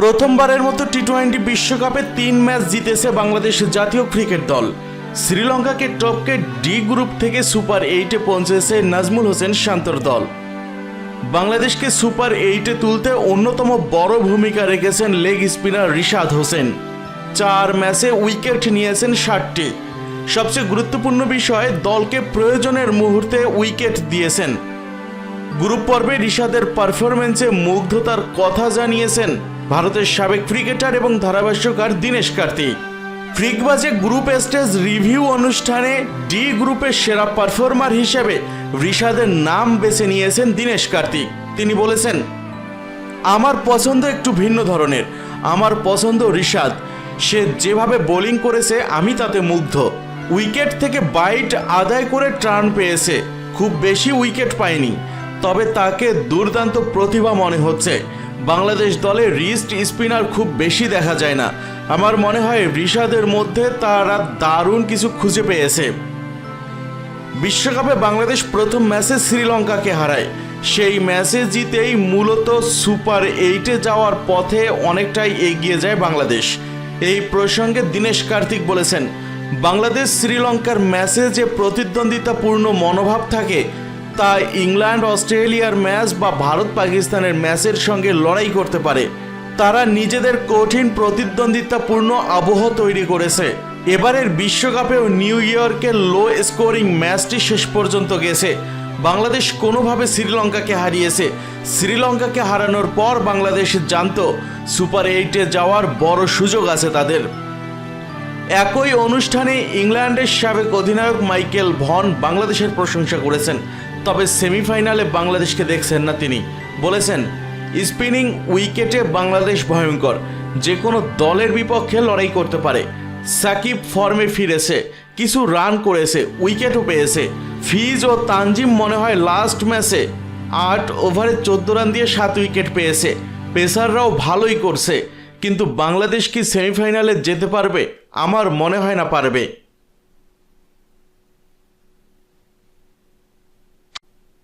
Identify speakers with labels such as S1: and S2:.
S1: প্রথমবারের মতো T twenty বিশ্বকাপে তিন ম্যাচ জিতেছে বাংলাদেশ জাতীয় ক্রিকেট দল। শ্রীলঙ্কাকে টপকে ডি গ্রুপ থেকে সুপার এইটে পৌঁছেছে নাজমুল হোসেন শান্তর দল। বাংলাদেশকে সুপার এইটে তুলতে অন্যতম বড় ভূমিকা রেখেছেন লেগ স্পিনার রিশাদ হোসেন। চার ম্যাচে উইকেট নিয়েছেন ষাটটি। সবচেয়ে গুরুত্বপূর্ণ বিষয়, দলকে প্রয়োজনের মুহূর্তে উইকেট দিয়েছেন। গ্রুপ পর্বে রিশাদের পারফরমেন্সে মুগ্ধতার কথা জানিয়েছেন ভারতের সাবেক ক্রিকেটার এবং ধারাভাষ্যকার দীনেশ কার্তিক। ফ্রিকবাজে গ্রুপ স্টেজ রিভিউ অনুষ্ঠানে ডি গ্রুপের সেরা পারফর্মার হিসেবে রিশাদের নাম বেছে নিয়েছেন দীনেশ কার্তিক। তিনি বলেছেন, আমার পছন্দ একটু ভিন্ন ধরনের। আমার পছন্দ রিশাদ। সে যেভাবে বোলিং করেছে, আমি তাতে মুগ্ধ। উইকেট থেকে বাইট আদায় করে টার্ন পেয়েছে। খুব বেশি উইকেট পায়নি। তবে তাকে দুর্দান্ত প্রতিভা মনে হচ্ছে। বাংলাদেশ দলে রিস্ট স্পিনার খুব বেশি দেখা যায় না। আমার মনে হয় রিশাদের মধ্যে তারা দারুণ কিছু খুঁজে পেয়েছে। বিশ্বকাপে বাংলাদেশ প্রথম ম্যাচে শ্রীলঙ্কাকে হারায়। সেই ম্যাচে জিতেই মূলত সুপার এইটে যাওয়ার পথে অনেকটাই এগিয়ে যায় বাংলাদেশ। এই প্রসঙ্গে দীনেশ কার্তিক বলেছেন, বাংলাদেশ শ্রীলঙ্কার ম্যাচে যে প্রতিদ্বন্দ্বিতাপূর্ণ মনোভাব থাকে তা ইংল্যান্ড, অস্ট্রেলিয়ার ম্যাচ বা ভারত পাকিস্তানের ম্যাচের সঙ্গে লড়াই করতে পারে। তারা নিজেদের কঠিন প্রতিদ্বন্দ্বিতাপূর্ণ আবহ তৈরি করেছে। এবারের বিশ্বকাপেও নিউ ইয়র্কের লো স্কোরিং ম্যাচটি শেষ পর্যন্ত গেছে। বাংলাদেশ কোনোভাবে শ্রীলঙ্কাকে হারিয়েছে। শ্রীলঙ্কাকে হারানোর পর বাংলাদেশ জানতো, সুপার এইটে যাওয়ার বড় সুযোগ আছে তাদের। একই অনুষ্ঠানে ইংল্যান্ডের সাবেক অধিনায়ক মাইকেল ভন বাংলাদেশের প্রশংসা করেছেন, তবে সেমিফাইনালে বাংলাদেশকে দেখছেন না তিনি। বলেছেন, স্পিনিং উইকেটে বাংলাদেশ ভয়ঙ্কর যে কোনো দলের বিপক্ষে লড়াই করতে পারে। সাকিব ফর্মে ফিরেছে, কিছু রান করেছে, উইকেটও পেয়েছে। ফিজ ও তানজিম মনে হয় লাস্ট ম্যাচে আট ওভারে চোদ্দ রান দিয়ে সাত উইকেট পেয়েছে। পেসাররাও ভালোই করছে। কিন্তু বাংলাদেশ কি সেমিফাইনালে যেতে পারবে? আমার মনে হয় না পারবে।